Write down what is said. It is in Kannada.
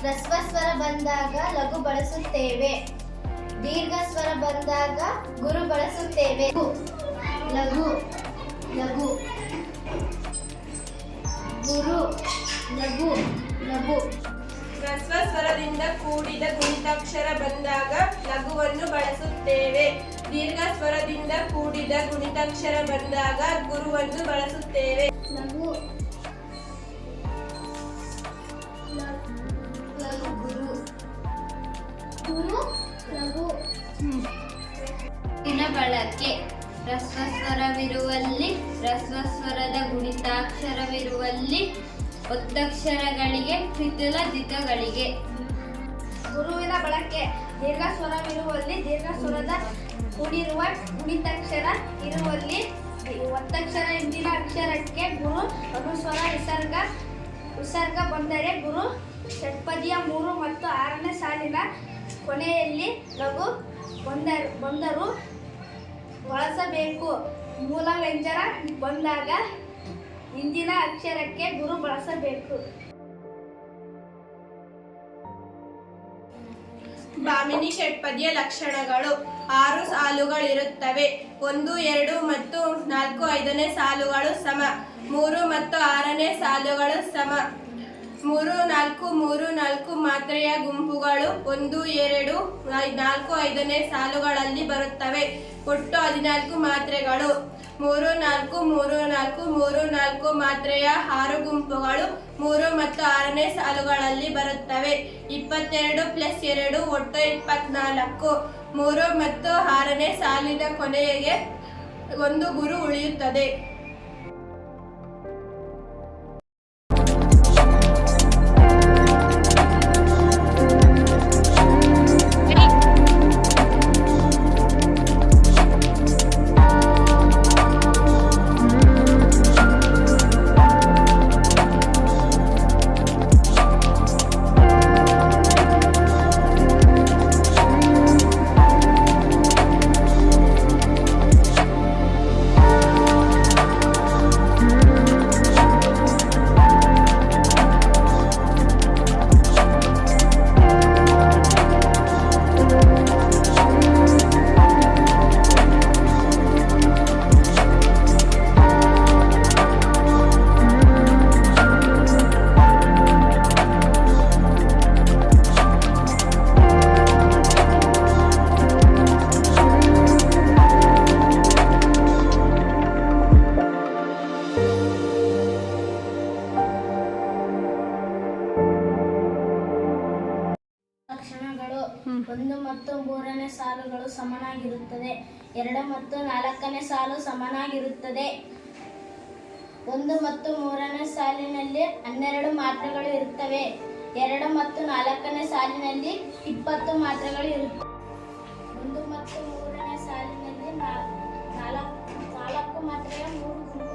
ಹ್ರಸ್ವ ಸ್ವರ ಬಂದಾಗ ಲಘು ಬಳಸುತ್ತೇವೆ. ದೀರ್ಘ ಸ್ವರ ಬಂದಾಗ ಗುರು ಬಳಸುತ್ತೇವೆ. ಲಘು ಲಘು ಗುರು ಲಘು ಲಘು. ಹ್ರಸ್ವ ಸ್ವರದಿಂದ ಕೂಡಿದ ಗುಣಿತಾಕ್ಷರ ಬಂದಾಗ ಲಘುವನ್ನು ಬಳಸುತ್ತೇವೆ. ದೀರ್ಘ ಸ್ವರದಿಂದ ಕೂಡಿದ ಗುಣಿತಾಕ್ಷರ ಬಂದಾಗ ಗುರುವನ್ನು ಬಳಸುತ್ತೇವೆ. ಲಘು ಗುರು ದಿನ ಬಳಕೆ ರಸ್ವಸ್ವರವಿರುವಲ್ಲಿ ರಸ್ವಸ್ವರದ ಗುಣಿತಾಕ್ಷರವಿರುವಲ್ಲಿ ಒತ್ತಕ್ಷರಗಳಿಗೆ ಪಿತುಲ ದಿತಗಳಿಗೆ ಗುರುವಿನ ಬಳಕೆ ದೀರ್ಘ ಸ್ವರವಿರುವಲ್ಲಿ ದೀರ್ಘ ಸ್ವರದ ಕೂಡಿರುವ ಗುಣಿತಾಕ್ಷರ ಇರುವಲ್ಲಿ ಒತ್ತಕ್ಷರ ಹಿಂದಿನ ಅಕ್ಷರಕ್ಕೆ ಗುರು ಅನುಸ್ವರ ವಿಸರ್ಗ ವಿಸರ್ಗ ಬಂದರೆ ಗುರು ಷಟ್ಪದಿಯ ಮೂರು ಮತ್ತು ಆರನೇ ಸಾಲಿನ ಕೊನೆಯಲ್ಲಿ ಲಘು ಬಂದರು ಬಂದರು. ಬಳಸಬೇಕು. ಮೂಲ ವ್ಯಂಜನ ಬಂದಾಗ ಹಿಂದಿನ ಅಕ್ಷರಕ್ಕೆ ಗುರು ಬಳಸಬೇಕು. ಭಾಮಿನಿ ಷಟ್ಪದಿಯ ಲಕ್ಷಣಗಳು. ಆರು ಸಾಲುಗಳಿರುತ್ತವೆ. ಒಂದು, ಎರಡು ಮತ್ತು ನಾಲ್ಕು, ಐದನೇ ಸಾಲುಗಳು ಸಮ. ಮೂರು ಮತ್ತು ಆರನೇ ಸಾಲುಗಳು ಸಮ. ಮೂರು ನಾಲ್ಕು ಮೂರು ನಾಲ್ಕು ಮಾತ್ರೆಯ ಗುಂಪುಗಳು ಒಂದು, ಎರಡು ನಾಲ್ಕು, ಐದನೇ ಸಾಲುಗಳಲ್ಲಿ ಬರುತ್ತವೆ. ಒಟ್ಟು ಹದಿನಾಲ್ಕು ಮಾತ್ರೆಗಳು. ಮೂರು ನಾಲ್ಕು ಮೂರು ನಾಲ್ಕು ಮೂರು ನಾಲ್ಕು ಮಾತ್ರೆಯ ಆರು ಗುಂಪುಗಳು ಮೂರು ಮತ್ತು ಆರನೇ ಸಾಲುಗಳಲ್ಲಿ ಬರುತ್ತವೆ. ಇಪ್ಪತ್ತೆರಡು ಪ್ಲಸ್ ಎರಡು ಒಟ್ಟು ಇಪ್ಪತ್ನಾಲ್ಕು. ಮೂರು ಮತ್ತು ಆರನೇ ಸಾಲಿನ ಕೊನೆಗೆ ಒಂದು ಗುರು ಉಳಿಯುತ್ತದೆ. ಒಂದು ಮತ್ತು ಮೂರನೇ ಸಾಲುಗಳು ಸಮನಾಗಿರುತ್ತದೆ. ಎರಡು ಮತ್ತು ನಾಲ್ಕನೇ ಸಾಲು ಸಮನಾಗಿರುತ್ತದೆ. ಒಂದು ಮತ್ತು ಮೂರನೇ ಸಾಲಿನಲ್ಲಿ ಹನ್ನೆರಡು ಮಾತ್ರೆಗಳು ಇರುತ್ತವೆ. ಎರಡು ಮತ್ತು ನಾಲ್ಕನೇ ಸಾಲಿನಲ್ಲಿ ಇಪ್ಪತ್ತು ಮಾತ್ರೆಗಳು ಇರುತ್ತವೆ. ಒಂದು ಮತ್ತು ಮೂರನೇ ಸಾಲಿನಲ್ಲಿ ನಾಲ್ಕು ನಾಲ್ಕು ಮಾತ್ರೆಯ ಮೂರು